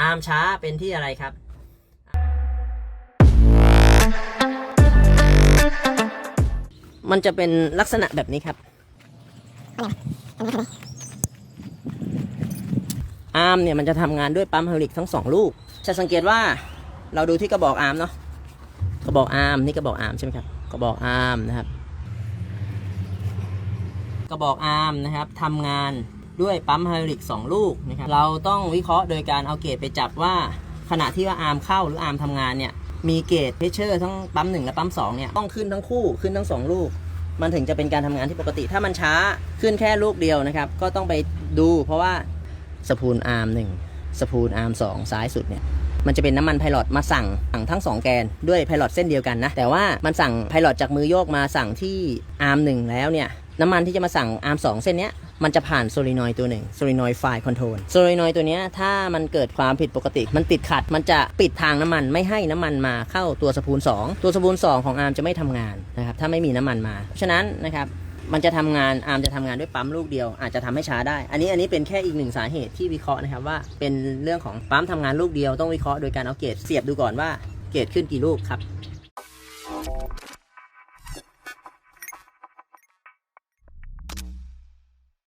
อามช้าเป็นที่อะไรครับ มันจะเป็นลักษณะแบบนี้ครับ อาร์มเนี่ยมันจะทำงานด้วยปั๊มไฮดรอลิกทั้งสองลูก จะสังเกตว่าเราดูที่กระบอกอาร์มเนาะ กระบอกอาร์มนี่กระบอกอาร์มใช่ไหมครับ กระบอกอาร์มนะครับ กระบอกอาร์มนะครับทำงาน ด้วยปั๊มไฮดรอลิก 2 ลูกนะครับเราต้องวิเคราะห์โดยการเอาเกจไปจับว่า ขณะที่ว่าอาร์มเข้าหรืออาร์มทำงานเนี่ยมีเกจเพชเชอร์ทั้งปั๊ม1และปั๊ม2เนี่ยต้องขึ้นทั้งคู่ขึ้นทั้ง 2 ลูก มันถึงจะเป็นการทำงานที่ปกติ ถ้ามันช้าขึ้นแค่ลูกเดียวนะครับ ก็ต้องไปดู เพราะว่าสปูลอาร์มหนึ่งสปูลอาร์มสองซ้ายสุดเนี่ยมันจะเป็นน้ำมันไพลอตมาสั่งสั่งทั้ง 2 แกนด้วยไพลอตเส้นเดียวกันนะ แต่ว่ามันสั่งไพลอตจากมือโยกมาสั่งที่อาร์มหนึ่งแล้วเนี่ย น้ำมันที่จะมาสั่งอาร์มสองเส้นนี้มันจะผ่านโซลินอยตัวหนึ่งโซลินอยไฟคอนโทรลโซลินอยตัวนี้ถ้ามันเกิดความผิดปกติ มันติดขัด มันจะปิดทางน้ำมันไม่ให้น้ำมันมาเข้าตัวสปูล2ตัวสปูล2ของอาร์มจะไม่ทำงานนะครับถ้าไม่มีน้ำมันมา ฉะนั้นนะครับมันจะทำงานอาร์มจะทำงานด้วยปั๊มลูกเดียว อาจจะทำให้ช้าได้ อันนี้อันนี้เป็นแค่อีกหนึ่งสาเหตุที่วิเคราะห์นะครับว่าเป็นเรื่องของปั๊มทำงานลูกเดียวต้องวิเคราะห์โดยการเอาเกจเสียบดูก่อนว่าเกจขึ้นกี่ลูกครับ